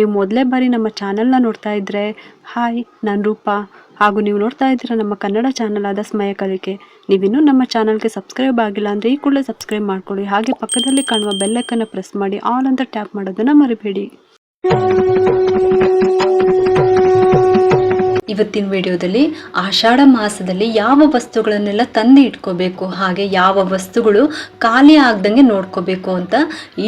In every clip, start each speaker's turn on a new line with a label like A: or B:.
A: ನೀವು ಮೊದಲೇ ಬಾರಿ ನಮ್ಮ ಚಾನಲ್ನ ನೋಡ್ತಾ ಇದ್ದರೆ ಹಾಯ್, ನಾನು ರೂಪ. ಹಾಗೂ ನೀವು ನೋಡ್ತಾ ಇದ್ದೀರ ನಮ್ಮ ಕನ್ನಡ ಚಾನಲ್ ಆದ ಸ್ಮಯ ಕಲಿಕೆ. ನೀವಿನ್ನೂ ನಮ್ಮ ಚಾನಲ್ಗೆ ಸಬ್ಸ್ಕ್ರೈಬ್ ಆಗಿಲ್ಲ ಅಂದರೆ ಈ ಕೂಡಲೇ ಸಬ್ಸ್ಕ್ರೈಬ್ ಮಾಡ್ಕೊಳ್ಳಿ. ಹಾಗೆ ಪಕ್ಕದಲ್ಲಿ ಕಾಣುವ ಬೆಲ್ಲೈಕನ್ನು ಪ್ರೆಸ್ ಮಾಡಿ, ಆಲ್ ಅಂತ ಟ್ಯಾಪ್ ಮಾಡೋದನ್ನು ಮರಿಬೇಡಿ.
B: ಇವತ್ತಿನ ವಿಡಿಯೋದಲ್ಲಿ ಆಷಾಢ ಮಾಸದಲ್ಲಿ ಯಾವ ವಸ್ತುಗಳನ್ನೆಲ್ಲ ತಂದು ಇಟ್ಕೋಬೇಕು, ಹಾಗೆ ಯಾವ ವಸ್ತುಗಳು ಖಾಲಿ ಆಗ್ದಂಗೆ ನೋಡ್ಕೋಬೇಕು ಅಂತ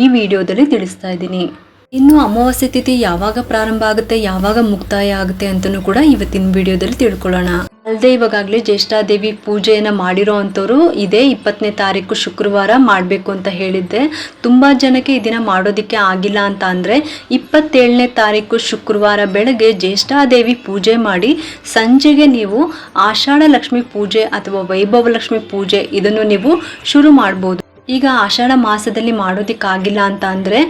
B: ಈ ವಿಡಿಯೋದಲ್ಲಿ ತಿಳಿಸ್ತಾ ಇದ್ದೀನಿ. ಇನ್ನು ಅಮಾವಾಸ್ಯೆ ತಿಥಿ ಯಾವಾಗ ಪ್ರಾರಂಭ ಆಗುತ್ತೆ, ಯಾವಾಗ ಮುಕ್ತಾಯ ಆಗುತ್ತೆ ಅಂತಲೂ ಕೂಡ ಇವತ್ತಿನ ವಿಡಿಯೋದಲ್ಲಿ ತಿಳ್ಕೊಳ್ಳೋಣ. ಅಲ್ಲದೆ ಇವಾಗಲೇ ಜ್ಯೇಷ್ಠಾದೇವಿ ಪೂಜೆಯನ್ನ ಮಾಡಿರೋ ಅಂಥವ್ರು ಇದೇ ಇಪ್ಪತ್ತನೇ ತಾರೀಕು ಶುಕ್ರವಾರ ಮಾಡಬೇಕು ಅಂತ ಹೇಳಿದ್ದೆ. ತುಂಬ ಜನಕ್ಕೆ ಇದನ್ನ ದಿನ ಮಾಡೋದಕ್ಕೆ ಆಗಿಲ್ಲ ಅಂತ ಅಂದರೆ ಇಪ್ಪತ್ತೇಳನೇ ತಾರೀಕು ಶುಕ್ರವಾರ ಬೆಳಗ್ಗೆ ಜ್ಯೇಷ್ಠಾದೇವಿ ಪೂಜೆ ಮಾಡಿ ಸಂಜೆಗೆ ನೀವು ಆಷಾಢ ಲಕ್ಷ್ಮಿ ಪೂಜೆ ಅಥವಾ ವೈಭವ ಲಕ್ಷ್ಮಿ ಪೂಜೆ ಇದನ್ನು ನೀವು ಶುರು ಮಾಡ್ಬೋದು. ಈಗ ಆಷಾಢ ಮಾಸದಲ್ಲಿ ಮಾಡೋದಕ್ಕಾಗಿಲ್ಲ ಅಂತ ಅಂದರೆ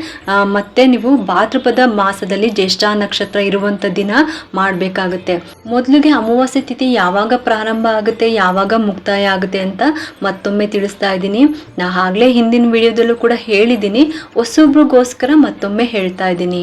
B: ಮತ್ತೆ ನೀವು ಭಾದ್ರಪದ ಮಾಸದಲ್ಲಿ ಜ್ಯೇಷ್ಠ ನಕ್ಷತ್ರ ಇರುವಂಥ ದಿನ ಮಾಡಬೇಕಾಗುತ್ತೆ. ಮೊದಲಿಗೆ ಅಮಾವಾಸ್ಯೆ ತಿಥಿ ಯಾವಾಗ ಪ್ರಾರಂಭ ಆಗುತ್ತೆ, ಯಾವಾಗ ಮುಕ್ತಾಯ ಆಗುತ್ತೆ ಅಂತ ಮತ್ತೊಮ್ಮೆ ತಿಳಿಸ್ತಾ ಇದ್ದೀನಿ. ನಾ ಆಗಲೇ ಹಿಂದಿನ ವಿಡಿಯೋದಲ್ಲೂ ಕೂಡ ಹೇಳಿದ್ದೀನಿ. ಹೊಸೊಬ್ರಿಗೋಸ್ಕರ ಮತ್ತೊಮ್ಮೆ ಹೇಳ್ತಾ ಇದ್ದೀನಿ.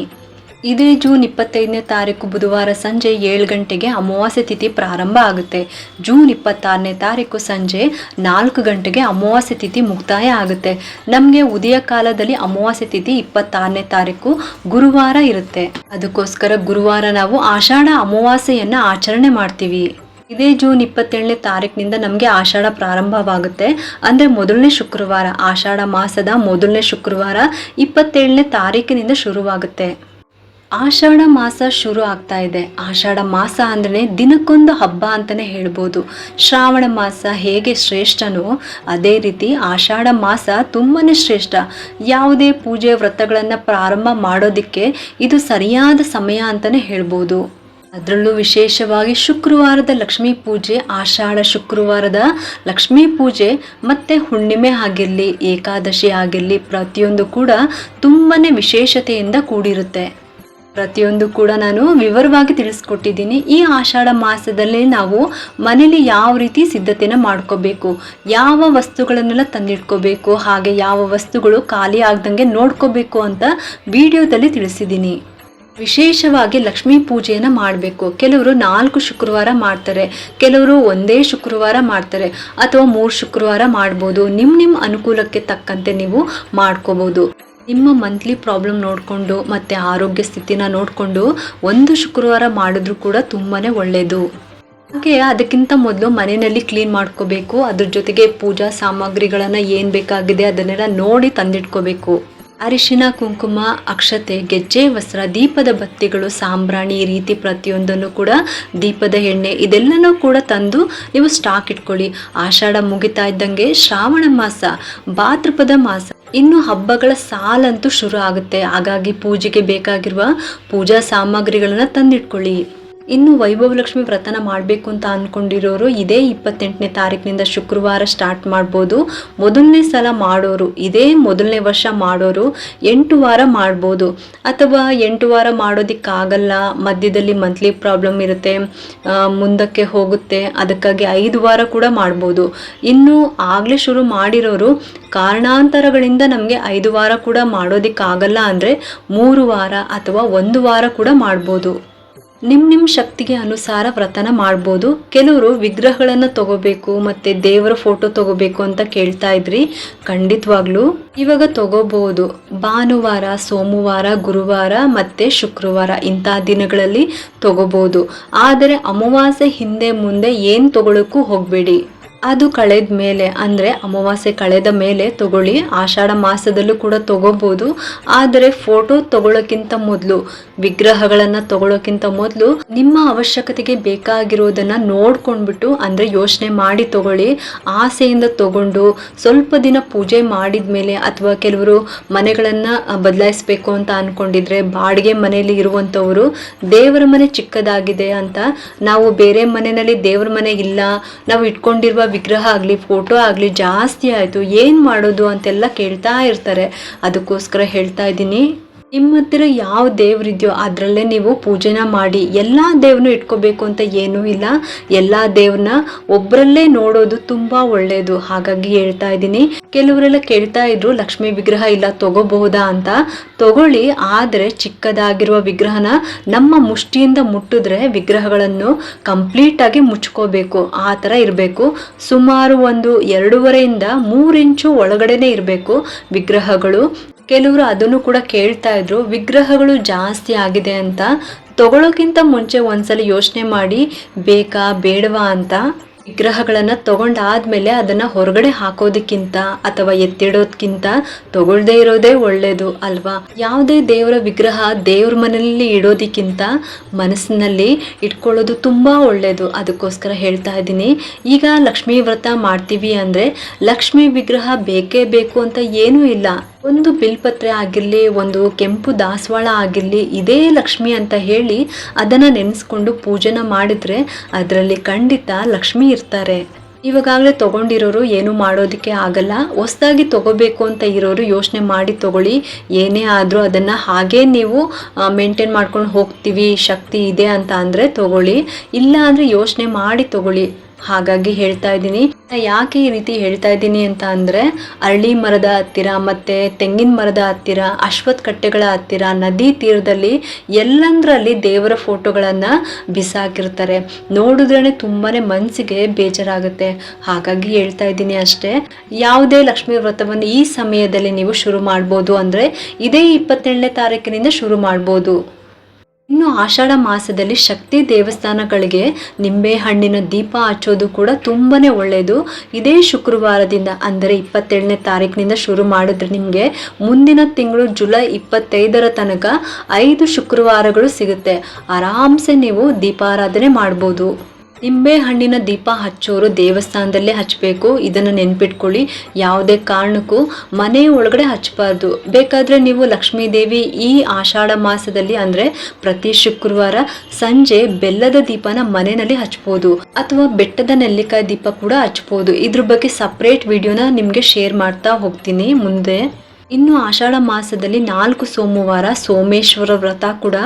B: ಇದೇ ಜೂನ್ ಇಪ್ಪತ್ತೈದನೇ ತಾರೀಕು ಬುಧವಾರ ಸಂಜೆ ಏಳು ಗಂಟೆಗೆ ಅಮಾವಾಸ್ಯೆ ತಿಥಿ ಪ್ರಾರಂಭ ಆಗುತ್ತೆ. ಜೂನ್ ಇಪ್ಪತ್ತಾರನೇ ತಾರೀಕು ಸಂಜೆ ನಾಲ್ಕು ಗಂಟೆಗೆ ಅಮಾವಾಸ್ಯೆ ತಿಥಿ ಮುಕ್ತಾಯ ಆಗುತ್ತೆ. ನಮಗೆ ಉದಯ ಕಾಲದಲ್ಲಿ ಅಮಾವಾಸ್ಯೆ ತಿಥಿ ಇಪ್ಪತ್ತಾರನೇ ತಾರೀಕು ಗುರುವಾರ ಇರುತ್ತೆ. ಅದಕ್ಕೋಸ್ಕರ ಗುರುವಾರ ನಾವು ಆಷಾಢ ಅಮಾವಾಸ್ಯೆಯನ್ನು ಆಚರಣೆ ಮಾಡ್ತೀವಿ. ಇದೇ ಜೂನ್ ಇಪ್ಪತ್ತೇಳನೇ ತಾರೀಕಿನಿಂದ ನಮಗೆ ಆಷಾಢ ಪ್ರಾರಂಭವಾಗುತ್ತೆ. ಅಂದರೆ ಮೊದಲನೇ ಶುಕ್ರವಾರ, ಆಷಾಢ ಮಾಸದ ಮೊದಲನೇ ಶುಕ್ರವಾರ ಇಪ್ಪತ್ತೇಳನೇ ತಾರೀಕಿನಿಂದ ಶುರುವಾಗುತ್ತೆ. ಆಷಾಢ ಮಾಸ ಶುರು ಆಗ್ತಾ ಇದೆ. ಆಷಾಢ ಮಾಸ ಅಂದ್ರೆ ದಿನಕ್ಕೊಂದು ಹಬ್ಬ ಅಂತಲೇ ಹೇಳ್ಬೋದು. ಶ್ರಾವಣ ಮಾಸ ಹೇಗೆ ಶ್ರೇಷ್ಠನೋ ಅದೇ ರೀತಿ ಆಷಾಢ ಮಾಸ ತುಂಬಾ ಶ್ರೇಷ್ಠ. ಯಾವುದೇ ಪೂಜೆ ವ್ರತಗಳನ್ನು ಪ್ರಾರಂಭ ಮಾಡೋದಕ್ಕೆ ಇದು ಸರಿಯಾದ ಸಮಯ ಅಂತಲೇ ಹೇಳ್ಬೋದು. ಅದರಲ್ಲೂ ವಿಶೇಷವಾಗಿ ಶುಕ್ರವಾರದ ಲಕ್ಷ್ಮೀ ಪೂಜೆ, ಆಷಾಢ ಶುಕ್ರವಾರದ ಲಕ್ಷ್ಮೀ ಪೂಜೆ, ಮತ್ತು ಹುಣ್ಣಿಮೆ ಆಗಿರಲಿ, ಏಕಾದಶಿ ಆಗಿರಲಿ ಪ್ರತಿಯೊಂದು ಕೂಡ ತುಂಬಾ ವಿಶೇಷತೆಯಿಂದ ಕೂಡಿರುತ್ತೆ. ಪ್ರತಿಯೊಂದು ಕೂಡ ನಾನು ವಿವರವಾಗಿ ತಿಳಿಸ್ಕೊಟ್ಟಿದ್ದೀನಿ. ಈ ಆಷಾಢ ಮಾಸದಲ್ಲಿ ನಾವು ಮನೇಲಿ ಯಾವ ರೀತಿ ಸಿದ್ಧತೆನ ಮಾಡ್ಕೋಬೇಕು, ಯಾವ ವಸ್ತುಗಳನ್ನೆಲ್ಲ ತಂದಿಟ್ಕೋಬೇಕು, ಹಾಗೆ ಯಾವ ವಸ್ತುಗಳು ಖಾಲಿ ಆಗ್ದಂಗೆ ನೋಡ್ಕೋಬೇಕು ಅಂತ ವಿಡಿಯೋದಲ್ಲಿ ತಿಳಿಸಿದ್ದೀನಿ. ವಿಶೇಷವಾಗಿ ಲಕ್ಷ್ಮೀ ಪೂಜೆಯನ್ನು ಮಾಡಬೇಕು. ಕೆಲವರು ನಾಲ್ಕು ಶುಕ್ರವಾರ ಮಾಡ್ತಾರೆ, ಕೆಲವರು ಒಂದೇ ಶುಕ್ರವಾರ ಮಾಡ್ತಾರೆ ಅಥವಾ ಮೂರು ಶುಕ್ರವಾರ ಮಾಡ್ಬೋದು. ನಿಮ್ಮ ನಿಮ್ಮ ಅನುಕೂಲಕ್ಕೆ ತಕ್ಕಂತೆ ನೀವು ಮಾಡ್ಕೋಬೋದು. ನಿಮ್ಮ ಮಂತ್ಲಿ ಪ್ರಾಬ್ಲಮ್ ನೋಡಿಕೊಂಡು ಮತ್ತು ಆರೋಗ್ಯ ಸ್ಥಿತಿನ ನೋಡಿಕೊಂಡು ಒಂದು ಶುಕ್ರವಾರ ಮಾಡಿದ್ರು ಕೂಡ ತುಂಬಾ ಒಳ್ಳೆಯದು ಹಾಗೆ ಅದಕ್ಕಿಂತ ಮೊದಲು ಮನೆಯಲ್ಲಿ ಕ್ಲೀನ್ ಮಾಡ್ಕೋಬೇಕು. ಅದ್ರ ಜೊತೆಗೆ ಪೂಜಾ ಸಾಮಗ್ರಿಗಳನ್ನು ಏನು ಬೇಕಾಗಿದೆ ಅದನ್ನೆಲ್ಲ ನೋಡಿ ತಂದಿಟ್ಕೋಬೇಕು. ಅರಿಶಿನ, ಕುಂಕುಮ, ಅಕ್ಷತೆ, ಗೆಜ್ಜೆ, ವಸ್ತ್ರ, ದೀಪದ ಬತ್ತಿಗಳು, ಸಾಂಬ್ರಾಣಿ ರೀತಿ ಪ್ರತಿಯೊಂದನ್ನು ಕೂಡ ದೀಪದ ಎಣ್ಣೆ ಇದೆಲ್ಲನೂ ಕೂಡ ತಂದು ನೀವು ಸ್ಟಾಕ್ ಇಟ್ಕೊಳ್ಳಿ. ಆಷಾಢ ಮುಗಿತಾ ಇದ್ದಂಗೆ ಶ್ರಾವಣ ಮಾಸ, ಭಾದ್ರಪದ ಮಾಸ. ಇನ್ನು ಹಬ್ಬಗಳ ಸಾಲಂತೂ ಶುರು ಆಗುತ್ತೆ. ಹಾಗಾಗಿ ಪೂಜೆಗೆ ಬೇಕಾಗಿರುವ ಪೂಜಾ ಸಾಮಗ್ರಿಗಳನ್ನು ತಂದಿಟ್ಕೊಳ್ಳಿ. ಇನ್ನು ವೈಭವ ಲಕ್ಷ್ಮಿ ವ್ರತನ ಮಾಡಬೇಕು ಅಂತ ಅಂದ್ಕೊಂಡಿರೋರು ಇದೇ ಇಪ್ಪತ್ತೆಂಟನೇ ತಾರೀಕಿನಿಂದ ಶುಕ್ರವಾರ ಸ್ಟಾರ್ಟ್ ಮಾಡ್ಬೋದು. ಮೊದಲನೇ ಸಲ ಮಾಡೋರು, ಇದೇ ಮೊದಲನೇ ವರ್ಷ ಮಾಡೋರು ಎಂಟು ವಾರ ಮಾಡ್ಬೋದು. ಅಥವಾ ಎಂಟು ವಾರ ಮಾಡೋದಕ್ಕಾಗಲ್ಲ, ಮಧ್ಯದಲ್ಲಿ ಮಂತ್ಲಿ ಪ್ರಾಬ್ಲಮ್ ಇರುತ್ತೆ ಮುಂದಕ್ಕೆ ಹೋಗುತ್ತೆ, ಅದಕ್ಕಾಗಿ ಐದು ವಾರ ಕೂಡ ಮಾಡ್ಬೋದು. ಇನ್ನು ಆಗಲೇ ಶುರು ಮಾಡಿರೋರು ಕಾರಣಾಂತರಗಳಿಂದ ನಮಗೆ ಐದು ವಾರ ಕೂಡ ಮಾಡೋದಕ್ಕಾಗಲ್ಲ ಅಂದರೆ ಮೂರು ವಾರ ಅಥವಾ ಒಂದು ವಾರ ಕೂಡ ಮಾಡ್ಬೋದು. ನಿಮ್ಮ ನಿಮ್ಮ ಶಕ್ತಿಗೆ ಅನುಸಾರ ವ್ರತನ ಮಾಡ್ಬೋದು. ಕೆಲವರು ವಿಗ್ರಹಗಳನ್ನು ತಗೋಬೇಕು, ಮತ್ತೆ ದೇವರ ಫೋಟೋ ತಗೋಬೇಕು ಅಂತ ಕೇಳ್ತಾ ಇದ್ರಿ. ಖಂಡಿತವಾಗ್ಲೂ ಇವಾಗ ತಗೋಬಹುದು ಭಾನುವಾರ, ಸೋಮವಾರ, ಗುರುವಾರ ಮತ್ತೆ ಶುಕ್ರವಾರ ಇಂಥ ದಿನಗಳಲ್ಲಿ ತಗೋಬಹುದು ಆದರೆ ಅಮಾವಾಸ್ಯೆ ಹಿಂದೆ ಮುಂದೆ ಏನು ತಗೊಳಕ್ಕೂ ಹೋಗಬೇಡಿ. ಅದು ಕಳೆದ ಮೇಲೆ, ಅಂದರೆ ಅಮಾವಾಸ್ಯೆ ಕಳೆದ ಮೇಲೆ ತಗೊಳ್ಳಿ. ಆಷಾಢ ಮಾಸದಲ್ಲೂ ಕೂಡ ತಗೋಬೋದು. ಆದರೆ ಫೋಟೋ ತಗೊಳ್ಳೋಕ್ಕಿಂತ ಮೊದಲು, ವಿಗ್ರಹಗಳನ್ನು ತಗೊಳ್ಳೋಕ್ಕಿಂತ ಮೊದಲು ನಿಮ್ಮ ಅವಶ್ಯಕತೆಗೆ ಬೇಕಾಗಿರೋದನ್ನು ನೋಡ್ಕೊಂಡ್ಬಿಟ್ಟು, ಅಂದರೆ ಯೋಚನೆ ಮಾಡಿ ತಗೊಳ್ಳಿ. ಆಸೆಯಿಂದ ತಗೊಂಡು, ಸ್ವಲ್ಪ ದಿನ ಪೂಜೆ ಮಾಡಿದ ಮೇಲೆ ಅಥವಾ ಕೆಲವರು ಮನೆಗಳನ್ನು ಬದಲಾಯಿಸಬೇಕು ಅಂತ ಅಂದ್ಕೊಂಡಿದ್ರೆ ಬಾಡಿಗೆ ಮನೆಯಲ್ಲಿ ಇರುವಂಥವರು, ದೇವರ ಮನೆ ಚಿಕ್ಕದಾಗಿದೆ ಅಂತ, ನಾವು ಬೇರೆ ಮನೆಯಲ್ಲಿ ದೇವರ ಮನೆ ಇಲ್ಲ, ನಾವು ಇಟ್ಕೊಂಡಿರುವ ವಿಗ್ರಹ ಆಗಲಿ ಫೋಟೋ ಆಗಲಿ ಜಾಸ್ತಿ ಆಯಿತು. ಏನು ಮಾಡೋದು ಅಂತೆಲ್ಲ ಕೇಳ್ತಾ ಇರ್ತಾರೆ. ಅದಕ್ಕೋಸ್ಕರ ಹೇಳ್ತಾ ಇದ್ದೀನಿ. ನಿಮ್ಮ ಹತ್ತಿರ ಯಾವ ದೇವ್ರಿದೆಯೋ ಅದರಲ್ಲೇ ನೀವು ಪೂಜೆನ ಮಾಡಿ, ಎಲ್ಲ ದೇವ್ರನ್ನೂ ಇಟ್ಕೋಬೇಕು ಅಂತ ಏನೂ ಇಲ್ಲ. ಎಲ್ಲ ದೇವ್ರನ್ನ ಒಬ್ಬರಲ್ಲೇ ನೋಡೋದು ತುಂಬ ಒಳ್ಳೆಯದು ಹಾಗಾಗಿ ಹೇಳ್ತಾ ಇದ್ದೀನಿ. ಕೆಲವರೆಲ್ಲ ಕೇಳ್ತಾ ಇದ್ರು, ಲಕ್ಷ್ಮಿ ವಿಗ್ರಹ ಇಲ್ಲ, ತಗೋಬಹುದಾ ಅಂತ? ತಗೊಳ್ಳಿ. ಆದರೆ ಚಿಕ್ಕದಾಗಿರುವ ವಿಗ್ರಹನ ನಮ್ಮ ಮುಷ್ಟಿಯಿಂದ ಮುಟ್ಟಿದ್ರೆ ವಿಗ್ರಹಗಳನ್ನು ಕಂಪ್ಲೀಟ್ ಆಗಿ ಮುಚ್ಕೋಬೇಕು. ಆ ಥರ ಇರಬೇಕು. ಸುಮಾರು ಒಂದು ಎರಡೂವರೆಯಿಂದ ಮೂರು ಇಂಚು ಒಳಗಡೆನೆ ಇರಬೇಕು ವಿಗ್ರಹಗಳು. ಕೆಲವರು ಅದನ್ನು ಕೂಡ ಕೇಳ್ತಾ ಇದ್ರು. ವಿಗ್ರಹಗಳು ಜಾಸ್ತಿ ಆಗಿದೆ ಅಂತ. ತಗೊಳ್ಳೋಕ್ಕಿಂತ ಮುಂಚೆ ಒಂದ್ಸಲ ಯೋಚನೆ ಮಾಡಿ, ಬೇಕಾ, ಬೇಡವಾ ಅಂತ ವಿಗ್ರಹಗಳನ್ನು ತಗೊಂಡಾದ್ಮೇಲೆ ಅದನ್ನು ಹೊರಗಡೆ ಹಾಕೋದಕ್ಕಿಂತ ಅಥವಾ ಎತ್ತಿಡೋದಕ್ಕಿಂತ ತಗೊಳ್ದೇ ಇರೋದೇ ಒಳ್ಳೆಯದು ಅಲ್ವಾ? ಯಾವುದೇ ದೇವರ ವಿಗ್ರಹ ದೇವ್ರ ಮನೆಯಲ್ಲಿ ಇಡೋದಕ್ಕಿಂತ ಮನಸ್ಸಿನಲ್ಲಿ ಇಟ್ಕೊಳ್ಳೋದು ತುಂಬ ಒಳ್ಳೆಯದು ಅದಕ್ಕೋಸ್ಕರ ಹೇಳ್ತಾ ಇದ್ದೀನಿ. ಈಗ ಲಕ್ಷ್ಮೀ ವ್ರತ ಮಾಡ್ತೀವಿ ಅಂದರೆ ಲಕ್ಷ್ಮೀ ವಿಗ್ರಹ ಬೇಕೇ ಬೇಕು ಅಂತ ಏನೂ ಇಲ್ಲ. ಒಂದು ಬಿಲ್ಪತ್ರೆ ಆಗಿರಲಿ, ಒಂದು ಕೆಂಪು ದಾಸವಾಳ ಆಗಿರಲಿ, ಇದೇ ಲಕ್ಷ್ಮಿ ಅಂತ ಹೇಳಿ ಅದನ್ನು ನೆನೆಸ್ಕೊಂಡು ಪೂಜೆನ ಮಾಡಿದರೆ ಅದರಲ್ಲಿ ಖಂಡಿತ ಲಕ್ಷ್ಮಿ ಇರ್ತಾರೆ. ಇವಾಗಲೇ ತಗೊಂಡಿರೋರು ಏನು ಮಾಡೋದಕ್ಕೆ ಆಗಲ್ಲ. ಹೊಸದಾಗಿ ತಗೋಬೇಕು ಅಂತ ಇರೋರು ಯೋಚನೆ ಮಾಡಿ ತಗೊಳ್ಳಿ. ಏನೇ ಆದರೂ ಅದನ್ನು ಹಾಗೇ ನೀವು ಮೇಂಟೈನ್ ಮಾಡ್ಕೊಂಡು ಹೋಗ್ತೀವಿ, ಶಕ್ತಿ ಇದೆ ಅಂತ ಅಂದರೆ ತಗೊಳ್ಳಿ. ಇಲ್ಲ ಅಂದರೆ ಯೋಚನೆ ಮಾಡಿ ತಗೊಳ್ಳಿ. ಹಾಗಾಗಿ ಹೇಳ್ತಾ ಇದ್ದೀನಿ. ಯಾಕೆ ಈ ರೀತಿ ಹೇಳ್ತಾ ಇದ್ದೀನಿ ಅಂತ ಅಂದರೆ, ಅರಳಿ ಮರದ ಹತ್ತಿರ ಮತ್ತು ತೆಂಗಿನ ಮರದ ಹತ್ತಿರ ಅಶ್ವಥ್ ಕಟ್ಟೆಗಳ ಹತ್ತಿರ, ನದಿ ತೀರದಲ್ಲಿ ಎಲ್ಲಂದ್ರಲ್ಲಿ ದೇವರ ಫೋಟೋಗಳನ್ನು ಬಿಸಾಕಿರ್ತಾರೆ. ನೋಡಿದ್ರೇ ತುಂಬಾ ಮನಸ್ಸಿಗೆ ಬೇಜಾರಾಗುತ್ತೆ. ಹಾಗಾಗಿ ಹೇಳ್ತಾ ಇದ್ದೀನಿ ಅಷ್ಟೇ. ಯಾವುದೇ ಲಕ್ಷ್ಮೀ ವ್ರತವನ್ನು ಈ ಸಮಯದಲ್ಲಿ ನೀವು ಶುರು ಮಾಡ್ಬೋದು ಅಂದರೆ, ಇದೇ ಇಪ್ಪತ್ತೇಳನೇ ತಾರೀಕಿನಿಂದ ಶುರು ಮಾಡ್ಬೋದು. ಇನ್ನು ಆಷಾಢ ಮಾಸದಲ್ಲಿ ಶಕ್ತಿ ದೇವಸ್ಥಾನಗಳಿಗೆ ನಿಂಬೆ ಹಣ್ಣಿನ ದೀಪ ಹಚ್ಚೋದು ಕೂಡ ತುಂಬಾ ಒಳ್ಳೆಯದು ಇದೇ ಶುಕ್ರವಾರದಿಂದ, ಅಂದರೆ ಇಪ್ಪತ್ತೇಳನೇ ತಾರೀಕಿನಿಂದ ಶುರು ಮಾಡಿದ್ರೆ ನಿಮಗೆ ಮುಂದಿನ ತಿಂಗಳು ಜುಲೈ ಇಪ್ಪತ್ತೈದರ ತನಕ ಐದು ಶುಕ್ರವಾರಗಳು ಸಿಗುತ್ತೆ. ಆರಾಮ್ಸೆ ನೀವು ದೀಪಾರಾಧನೆ ಮಾಡ್ಬೋದು. ನಿಂಬೆ ಹಣ್ಣಿನ ದೀಪ ಹಚ್ಚೋರು ದೇವಸ್ಥಾನದಲ್ಲೇ ಹಚ್ಚಬೇಕು. ಇದನ್ನು ನೆನ್ಪಿಟ್ಕೊಳ್ಳಿ. ಯಾವುದೇ ಕಾರಣಕ್ಕೂ ಮನೆ ಒಳಗಡೆ ಹಚ್ಚಬಾರ್ದು. ಬೇಕಾದರೆ ನೀವು ಲಕ್ಷ್ಮೀ ದೇವಿ ಈ ಆಷಾಢ ಮಾಸದಲ್ಲಿ ಅಂದರೆ ಪ್ರತಿ ಶುಕ್ರವಾರ ಸಂಜೆ ಬೆಲ್ಲದ ದೀಪನ ಮನೆಯಲ್ಲಿ ಹಚ್ಬೋದು ಅಥವಾ ಬೆಟ್ಟದ ನೆಲ್ಲಿಕಾಯಿ ದೀಪ ಕೂಡ ಹಚ್ಬೋದು ಇದ್ರ ಬಗ್ಗೆ ಸಪ್ರೇಟ್ ವಿಡಿಯೋನ ನಿಮಗೆ ಶೇರ್ ಮಾಡ್ತಾ ಹೋಗ್ತೀನಿ. ಮುಂದೆ ಇನ್ನು ಆಷಾಢ ಮಾಸದಲ್ಲಿ ನಾಲ್ಕು ಸೋಮವಾರ ಸೋಮೇಶ್ವರ ವ್ರತ ಕೂಡ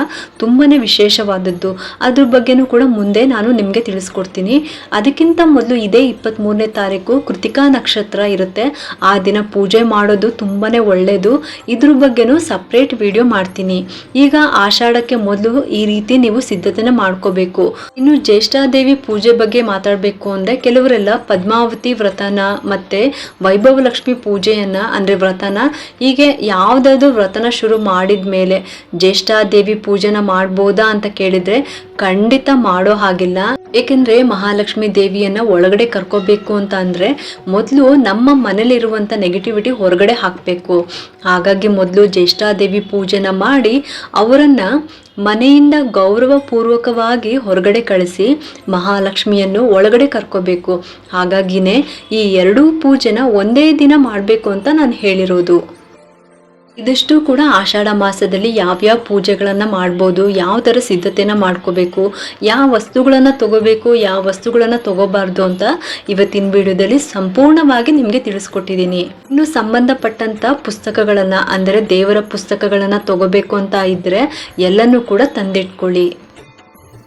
B: ತುಂಬಾ ವಿಶೇಷವಾದದ್ದು. ಅದ್ರ ಬಗ್ಗೆನೂ ಕೂಡ ಮುಂದೆ ನಾನು ನಿಮಗೆ ತಿಳಿಸ್ಕೊಡ್ತೀನಿ. ಅದಕ್ಕಿಂತ ಮೊದಲು ಇದೇ ಇಪ್ಪತ್ತ್ಮೂರನೇ ತಾರೀಕು ಕೃತಿಕಾ ನಕ್ಷತ್ರ ಇರುತ್ತೆ. ಆ ದಿನ ಪೂಜೆ ಮಾಡೋದು ತುಂಬಾ ಒಳ್ಳೆಯದು ಇದ್ರ ಬಗ್ಗೆನೂ ಸಪ್ರೇಟ್ ವಿಡಿಯೋ ಮಾಡ್ತೀನಿ. ಈಗ ಆಷಾಢಕ್ಕೆ ಮೊದಲು ಈ ರೀತಿ ನೀವು ಸಿದ್ಧತೆನ ಮಾಡ್ಕೋಬೇಕು. ಇನ್ನು ಜ್ಯೇಷ್ಠಾದೇವಿ ಪೂಜೆ ಬಗ್ಗೆ ಮಾತಾಡಬೇಕು ಅಂದರೆ ಕೆಲವರೆಲ್ಲ ಪದ್ಮಾವತಿ ವ್ರತನ ಮತ್ತೆ ವೈಭವ ಲಕ್ಷ್ಮಿ ಪೂಜೆಯನ್ನ ಅಂದರೆ ವ್ರತನ ಹೀಗೆ ಯಾವುದಾದ್ರು ವ್ರತನ ಶುರು ಮಾಡಿದ ಮೇಲೆ ಜ್ಯೇಷ್ಠಾದೇವಿ ಪೂಜೆನ ಮಾಡ್ಬೋದಾ ಅಂತ ಕೇಳಿದ್ರೆ ಖಂಡಿತ ಮಾಡೋ ಹಾಗಿಲ್ಲ. ಏಕೆಂದ್ರೆ ಮಹಾಲಕ್ಷ್ಮಿ ದೇವಿಯನ್ನ ಒಳಗಡೆ ಕರ್ಕೋಬೇಕು ಅಂತ ಅಂದ್ರೆ ಮೊದಲು ನಮ್ಮ ಮನೇಲಿರುವಂತ ನೆಗೆಟಿವಿಟಿ ಹೊರಗಡೆ ಹಾಕಬೇಕು. ಹಾಗಾಗಿ ಮೊದಲು ಜ್ಯೇಷ್ಠಾದೇವಿ ಪೂಜೆನ ಮಾಡಿ ಅವರನ್ನ ಮನೆಯಿಂದ ಗೌರವಪೂರ್ವಕವಾಗಿ ಹೊರಗಡೆ ಕಳಿಸಿ ಮಹಾಲಕ್ಷ್ಮಿಯನ್ನು ಒಳಗಡೆ ಕರ್ಕೋಬೇಕು. ಹಾಗಾಗಿನೇ ಈ ಎರಡೂ ಪೂಜೆನ ಒಂದೇ ದಿನ ಮಾಡಬೇಕು ಅಂತ ನಾನು ಹೇಳಿರೋದು. ಇದಿಷ್ಟು ಕೂಡ ಆಷಾಢ ಮಾಸದಲ್ಲಿ ಯಾವ್ಯಾವ ಪೂಜೆಗಳನ್ನು ಮಾಡ್ಬೋದು, ಯಾವ ಥರ ಸಿದ್ಧತೆನ ಮಾಡ್ಕೋಬೇಕು, ಯಾವ ವಸ್ತುಗಳನ್ನು ತಗೋಬೇಕು, ಯಾವ ವಸ್ತುಗಳನ್ನು ತಗೋಬಾರ್ದು ಅಂತ ಇವತ್ತಿನ ವಿಡಿಯೋದಲ್ಲಿ ಸಂಪೂರ್ಣವಾಗಿ ನಿಮಗೆ ತಿಳಿಸ್ಕೊಟ್ಟಿದ್ದೀನಿ. ಇನ್ನು ಸಂಬಂಧಪಟ್ಟಂತ ಪುಸ್ತಕಗಳನ್ನು, ಅಂದರೆ ದೇವರ ಪುಸ್ತಕಗಳನ್ನು ತಗೋಬೇಕು ಅಂತ ಇದ್ದರೆ ಎಲ್ಲನೂ ಕೂಡ ತಂದಿಟ್ಕೊಳ್ಳಿ.